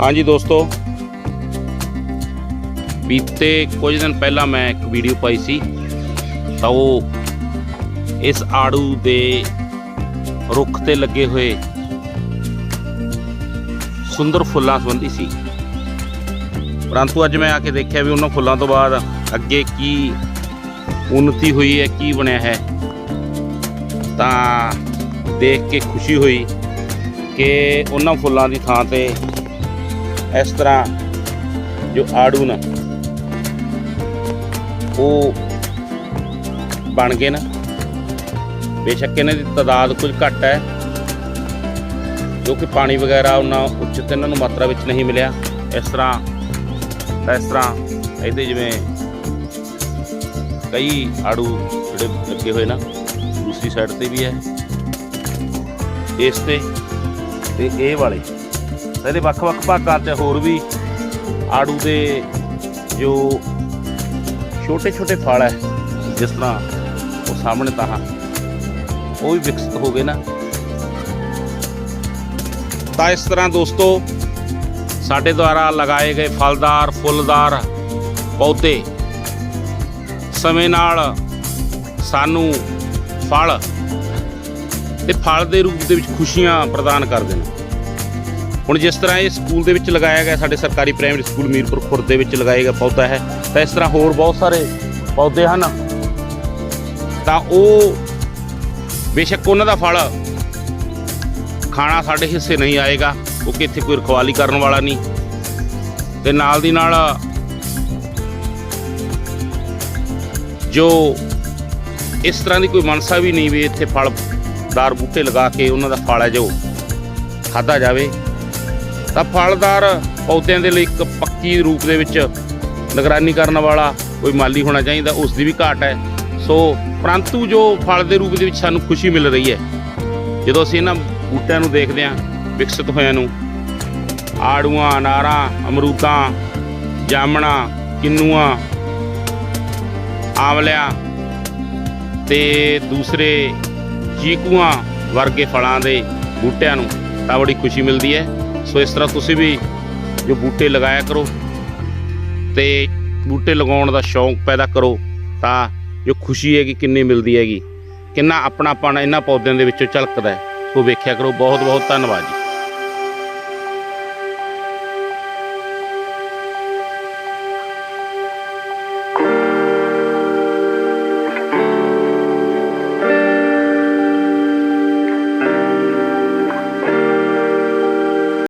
ਹਾਂਜੀ ਦੋਸਤੋ। ਬੀਤੇ ਕੁਝ ਦਿਨ ਪਹਿਲਾਂ ਮੈਂ ਇੱਕ ਵੀਡੀਓ ਪਾਈ ਸੀ। ਤਾਂ ਉਹ ਇਸ ਆੜੂ ਦੇ ਰੁੱਖ ਤੇ ਲੱਗੇ ਹੋਏ ਸੁੰਦਰ ਫੁੱਲਾਂ ਸੰਬੰਧੀ ਸੀ। ਪਰੰਤੂ ਅੱਜ ਮੈਂ ਆ ਕੇ ਦੇਖਿਆ ਵੀ ਉਹਨਾਂ ਫੁੱਲਾਂ ਤੋਂ ਬਾਅਦ ਅੱਗੇ ਕੀ ਉન્નਤੀ ਹੋਈ ਹੈ, ਕੀ ਬਣਿਆ ਹੈ। ਤਾਂ ਦੇਖ ਕੇ ਖੁਸ਼ੀ ਹੋਈ ਕਿ ਉਹਨਾਂ ਫੁੱਲਾਂ ਦੀ ਥਾਂ ਤੇ ਇਸ ਤਰ੍ਹਾਂ ਜੋ ਆੜੂ ਨਾ, ਉਹ ਬਣ ਗਏ ਨਾ। ਬੇਸ਼ੱਕ ਇਹਨਾਂ ਦੀ ਤਾਦਾਦ ਕੁਝ ਘੱਟ ਹੈ ਕਿਉਂਕਿ ਪਾਣੀ ਵਗੈਰਾ ਉਹਨਾਂ ਉਚਿਤ ਇਹਨਾਂ ਨੂੰ ਮਾਤਰਾ ਵਿੱਚ ਨਹੀਂ ਮਿਲਿਆ। ਇਸ ਤਰ੍ਹਾਂ ਇਸ ਤਰ੍ਹਾਂ ਇਹਦੇ ਜਿਵੇਂ ਕਈ ਆੜੂ ਜਿਹੜੇ ਲੱਗੇ ਹੋਏ ਨਾ, ਦੂਸਰੀ ਸਾਈਡ ਤੇ ਵੀ ਹੈ। ਇਸ ਤੇ ਤੇ ਇਹ ਵਾਲੇ। ਇਹਦੇ ਵੱਖ-ਵੱਖ ਭਾਗਾਂ 'ਚ ਹੋਰ ਵੀ ਆੜੂ ਦੇ ਜੋ ਛੋਟੇ-ਛੋਟੇ ਫਲ ਹੈ ਜਿਸ ਤਰ੍ਹਾਂ ਉਹ ਸਾਹਮਣੇ ਤਾਂ ਹਨ, ਉਹ ਵੀ ਵਿਕਸਿਤ ਹੋ ਗਏ ਨਾ। ਤਾਂ ਇਸ ਤਰ੍ਹਾਂ ਦੋਸਤੋ ਸਾਡੇ ਦੁਆਰਾ ਲਗਾਏ ਗਏ ਫਲਦਾਰ ਫੁੱਲਦਾਰ ਪੌਦੇ ਸਮੇਂ ਨਾਲ ਸਾਨੂੰ ਫਲ ਤੇ ਫਲ ਦੇ ਰੂਪ ਦੇ ਵਿੱਚ ਖੁਸ਼ੀਆਂ ਪ੍ਰਦਾਨ ਕਰਦੇ ਨੇ। ਹੁਣ ਜਿਸ ਤਰ੍ਹਾਂ ਇਹ ਸਕੂਲ ਦੇ ਵਿੱਚ ਲਗਾਇਆ ਗਿਆ, ਸਾਡੇ ਸਰਕਾਰੀ ਪ੍ਰਾਇਮਰੀ ਸਕੂਲ ਮੀਰਪੁਰ ਖੁਰਦ ਦੇ ਵਿੱਚ ਲਗਾਇਆ ਗਿਆ ਪੌਦਾ ਹੈ, ਤਾਂ ਇਸ ਤਰ੍ਹਾਂ ਹੋਰ ਬਹੁਤ ਸਾਰੇ ਪੌਦੇ ਹਨ। ਤਾਂ ਉਹ ਬੇਸ਼ੱਕ ਉਹਨਾਂ ਦਾ ਫਲ ਖਾਣਾ ਸਾਡੇ ਹਿੱਸੇ ਨਹੀਂ ਆਏਗਾ, ਕਿਉਂਕਿ ਇੱਥੇ ਕੋਈ ਰਖਵਾਲੀ ਕਰਨ ਵਾਲਾ ਨਹੀਂ। ਤੇ ਨਾਲ ਦੀ ਨਾਲ ਜੋ ਇਸ ਤਰ੍ਹਾਂ ਦੀ ਕੋਈ ਮਨਸਾ ਵੀ ਨਹੀਂ ਵੀ ਇੱਥੇ ਫਲਦਾਰ ਬੂਟੇ ਲਗਾ ਕੇ ਉਹਨਾਂ ਦਾ ਫਲ ਹੈ ਜੋ ਖਾਦਾ ਜਾਵੇ। ਤਾਂ ਫਲਦਾਰ ਪੌਦਿਆਂ ਦੇ ਲਈ ਇੱਕ ਪੱਕੀ ਰੂਪ ਦੇ ਵਿੱਚ ਨਿਗਰਾਨੀ ਕਰਨ ਵਾਲਾ ਕੋਈ ਮਾਲੀ ਹੋਣਾ ਚਾਹੀਦਾ, ਉਸ ਦੀ ਵੀ ਘਾਟ ਹੈ। ਸੋ ਪਰੰਤੂ ਜੋ ਫਲ ਦੇ ਰੂਪ ਦੇ ਵਿੱਚ ਸਾਨੂੰ ਖੁਸ਼ੀ ਮਿਲ ਰਹੀ ਹੈ, ਜਦੋਂ ਅਸੀਂ ਇਹਨਾਂ ਬੂਟਿਆਂ ਨੂੰ ਦੇਖਦੇ ਹਾਂ, ਵਿਕਸਿਤ ਹੋਇਆਂ ਨੂੰ, ਆੜੂਆਂ, ਅਨਾਰਾਂ, ਅਮਰੂਦਾਂ, ਜਾਮਣਾ, ਕਿੰਨੂਆਂ ਆਮਲਿਆਂ ਤੇ ਦੂਸਰੇ ਚੀਕੂਆਂ ਵਰਗੇ ਫਲਾਂ ਦੇ ਬੂਟਿਆਂ ਨੂੰ ਤਾਂ ਬੜੀ ਖੁਸ਼ੀ ਮਿਲਦੀ ਹੈ। ਸੋ ਇਸ ਤਰ੍ਹਾਂ ਤੁਸੀਂ ਵੀ ਜੋ ਬੂਟੇ ਲਗਾਇਆ ਕਰੋ ਤੇ ਬੂਟੇ ਲਗਾਉਣ ਦਾ ਸ਼ੌਂਕ ਪੈਦਾ ਕਰੋ ਤਾਂ ਜੋ ਖੁਸ਼ੀ ਹੈਗੀ ਕਿੰਨੀ ਮਿਲਦੀ ਹੈਗੀ, ਕਿੰਨਾ ਆਪਣਾਪਣ ਇਹਨਾਂ ਪੌਦਿਆਂ ਦੇ ਵਿੱਚੋਂ ਝਲਕਦਾ ਹੈ। ਸੋ ਵੇਖਿਆ ਕਰੋ ਬਹੁਤ ਬਹੁਤ ਧੰਨਵਾਦ ਜੀ।